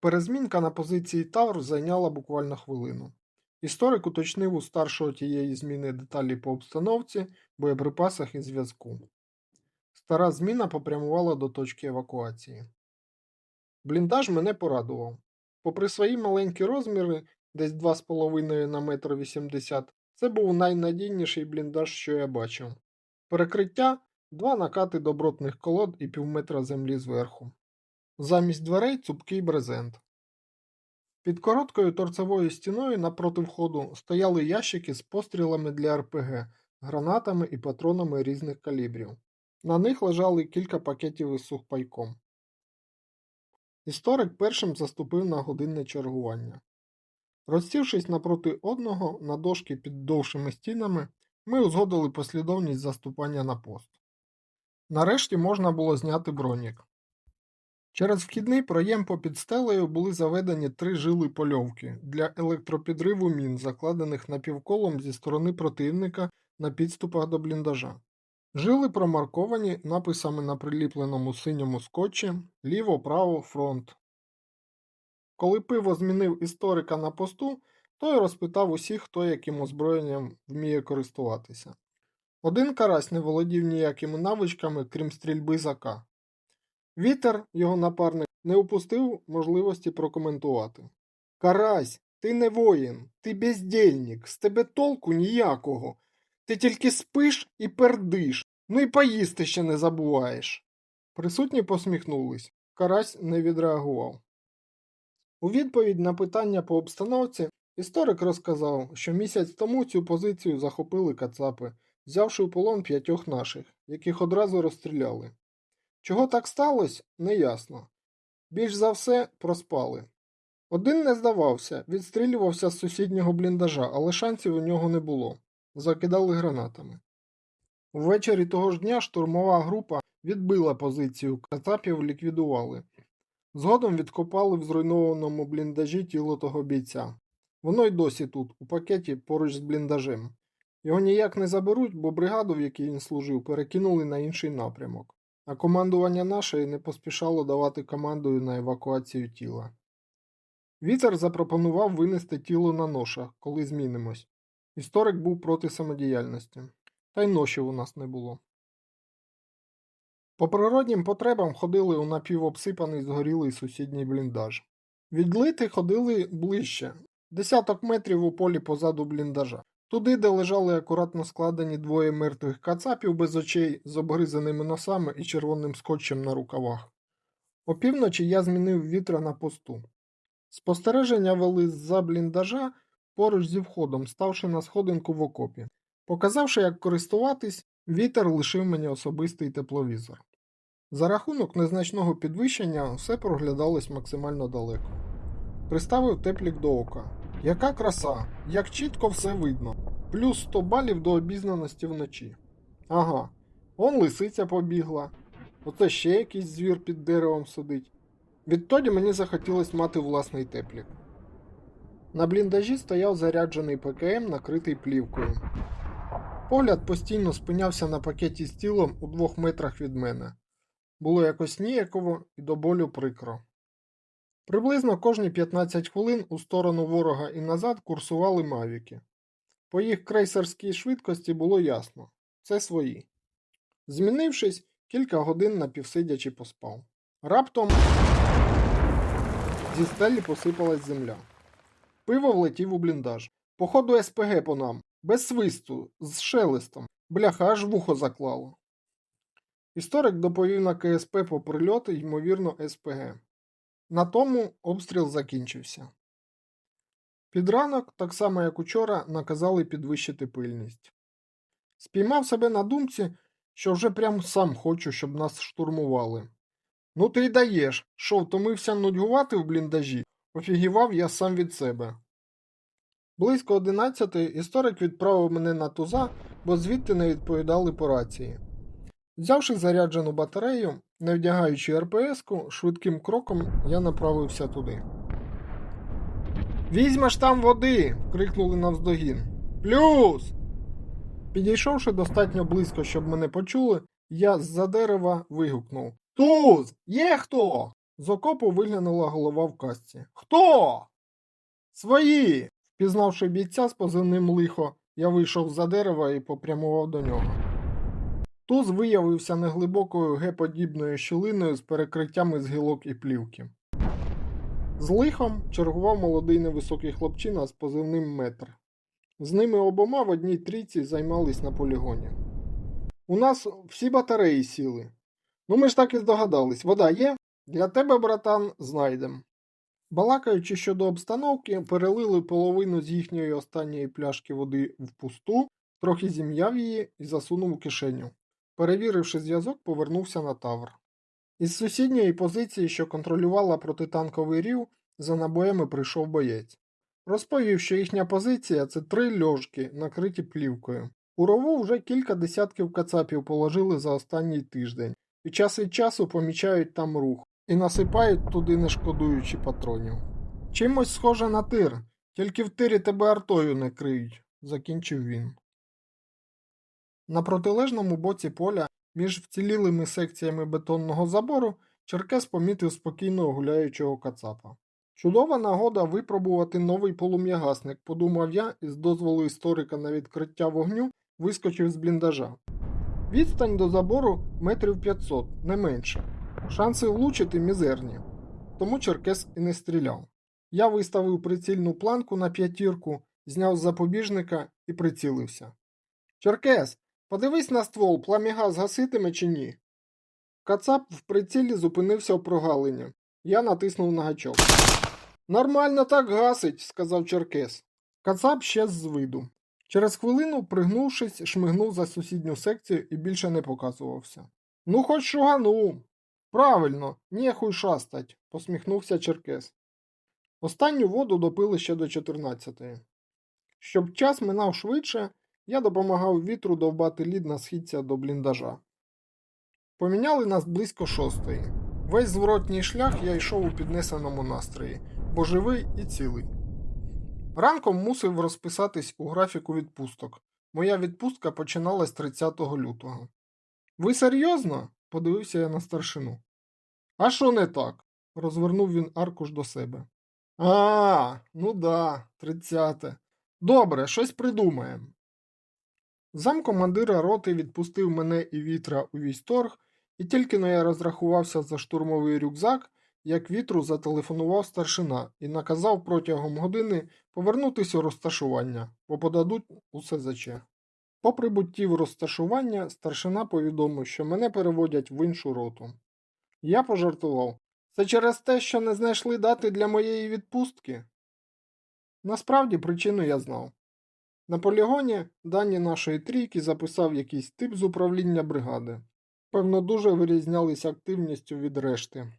Перезмінка на позиції Тавр зайняла буквально хвилину. Історик уточнив у старшого тієї зміни деталі по обстановці, боєприпасах і зв'язку. Стара зміна попрямувала до точки евакуації. Бліндаж мене порадував. Попри свої маленькі розміри, десь 2,5 на 1,80 м, це був найнадійніший бліндаж, що я бачив. Перекриття два накати добротних колод і півметра землі зверху. Замість дверей цупкий брезент. Під короткою торцевою стіною напроти входу стояли ящики з пострілами для РПГ, гранатами і патронами різних калібрів. На них лежали кілька пакетів із сухпайком. Історик першим заступив на годинне чергування. Розсівшись напроти одного на дошки під довшими стінами, ми узгодили послідовність заступання на пост. Нарешті можна було зняти бронік. Через вхідний проєм попід стелею були заведені три жили польовки для електропідриву мін, закладених напівколом зі сторони противника на підступах до бліндажа. Жили промарковані написами на приліпленому синьому скотчі ліво-право фронт. Коли пиво змінив історика на посту, той розпитав усіх, хто яким озброєнням вміє користуватися. Один карась не володів ніякими навичками, крім стрільби з АК. Вітер, його напарник, не упустив можливості прокоментувати. Карась, ти не воїн, ти бездільник, з тебе толку ніякого. Ти тільки спиш і пердиш, ну і поїсти ще не забуваєш. Присутні посміхнулись. Карась не відреагував. У відповідь на питання по обстановці історик розказав, що місяць тому цю позицію захопили кацапи, взявши у полон п'ятьох наших, яких одразу розстріляли. Чого так сталося, неясно. Більш за все проспали. Один не здавався, відстрілювався з сусіднього бліндажа, але шансів у нього не було. Закидали гранатами. Ввечері того ж дня штурмова група відбила позицію, кацапів ліквідували. Згодом відкопали в зруйнованому бліндажі тіло того бійця. Воно й досі тут, у пакеті поруч з бліндажем. Його ніяк не заберуть, бо бригаду, в якій він служив, перекинули на інший напрямок, а командування нашої не поспішало давати командою на евакуацію тіла. Вітер запропонував винести тіло на ношах, коли змінимось. Історик був проти самодіяльності, та й ношів у нас не було. По природнім потребам ходили у напівобсипаний згорілий сусідній бліндаж. Відлити ходили ближче, десяток метрів у полі позаду бліндажа, туди, де лежали акуратно складені двоє мертвих кацапів без очей з обгризаними носами і червоним скотчем на рукавах. Опівночі я змінив вітра на посту. Спостереження вели з-за бліндажа поруч зі входом, ставши на сходинку в окопі. Показавши, як користуватись, вітер лишив мені особистий тепловізор. За рахунок незначного підвищення все проглядалось максимально далеко. Приставив теплік до ока. Яка краса, як чітко все видно. Плюс 100 балів до обізнаності вночі. Ага, он лисиця побігла. Оце ще якийсь звір під деревом сидить. Відтоді мені захотілось мати власний теплік. На бліндажі стояв заряджений ПКМ, накритий плівкою. Погляд постійно спинявся на пакеті з тілом у двох метрах від мене. Було якось ніяково і до болю прикро. Приблизно кожні 15 хвилин у сторону ворога і назад курсували мавіки. По їх крейсерській швидкості було ясно це свої. Змінившись, кілька годин напівсидячи поспав. Раптом зі стелі посипалась земля. Пиво влетів у бліндаж. Походу СПГ по нам, без свисту, з шелестом. Бляха аж вухо заклало. Історик доповів на КСП по прильоти, ймовірно, СПГ. На тому обстріл закінчився. Під ранок, так само як учора, наказали підвищити пильність. Спіймав себе на думці, що вже прям сам хочу, щоб нас штурмували. Ну ти й даєш, що втомився нудьгувати в бліндажі, офігівав я сам від себе. Близько одинадцятої історик відправив мене на туза, бо звідти не відповідали по рації. Взявши заряджену батарею, не вдягаючи РПС-ку, швидким кроком я направився туди. Візьмеш там води. крикнули навздогін. Плюс. Підійшовши достатньо близько, щоб мене почули, я з-за дерева вигукнув Туз! Є хто? З окопу виглянула голова в касці. Хто? Свої. Впізнавши бійця з позивним лихо, я вийшов за дерева і попрямував до нього. Туз виявився неглибокою геподібною щілиною з перекриттями з гілок і плівки. З лихом чергував молодий невисокий хлопчина з позивним метр. З ними обома в одній трійці займались на полігоні. У нас всі батареї сіли. Ну ми ж так і здогадались. Вода є? Для тебе, братан, знайдем. Балакаючи щодо обстановки, перелили половину з їхньої останньої пляшки води в пусту, трохи зім'яв її і засунув у кишеню. Перевіривши зв'язок, повернувся на тавр. Із сусідньої позиції, що контролювала протитанковий рів, за набоями прийшов боєць. Розповів, що їхня позиція це три льожки, накриті плівкою. У рову вже кілька десятків кацапів положили за останній тиждень, і час від часу помічають там рух і насипають туди не шкодуючи патронів. Чимось схоже на тир, тільки в тирі тебе артою не криють, закінчив він. На протилежному боці поля, між вцілілими секціями бетонного забору, Черкес помітив спокійного гуляючого кацапа. Чудова нагода випробувати новий полум'ягасник, подумав я і з дозволу історика на відкриття вогню вискочив з бліндажа. Відстань до забору метрів 500, не менше. Шанси влучити мізерні, тому Черкес і не стріляв. Я виставив прицільну планку на п'ятірку, зняв запобіжника і прицілився. Черкес, подивись на ствол, пламігаз гаситиме чи ні? Кацап в прицілі зупинився в прогалині. Я натиснув на гачок. Нормально так гасить, сказав Черкес. Кацап щез з виду. Через хвилину, пригнувшись, шмигнув за сусідню секцію і більше не показувався. Ну, хоч шугану. Правильно, нєхуй шастать, посміхнувся Черкес. Останню воду допили ще до 14-ї. Щоб час минав швидше, я допомагав вітру довбати лід на східця до бліндажа. Поміняли нас близько шостої. Весь зворотній шлях я йшов у піднесеному настрої, бо живий і цілий. Ранком мусив розписатись у графіку відпусток. Моя відпустка починалась 30 лютого. Ви серйозно? подивився я на старшину. А що не так? розвернув він аркуш до себе. А, ну да, тридцяте. Добре, щось придумаємо. Замкомандира роти відпустив мене і вітра у військторг, і тільки но я розрахувався за штурмовий рюкзак, як вітру зателефонував старшина і наказав протягом години повернутися у розташування, бо подадуть у СЗЧ. По прибутті в розташування старшина повідомив, що мене переводять в іншу роту. Я пожартував. Це через те, що не знайшли дати для моєї відпустки? Насправді причину я знав. На полігоні дані нашої трійки записав якийсь тип з управління бригади. Певно, дуже вирізнялися активністю від решти.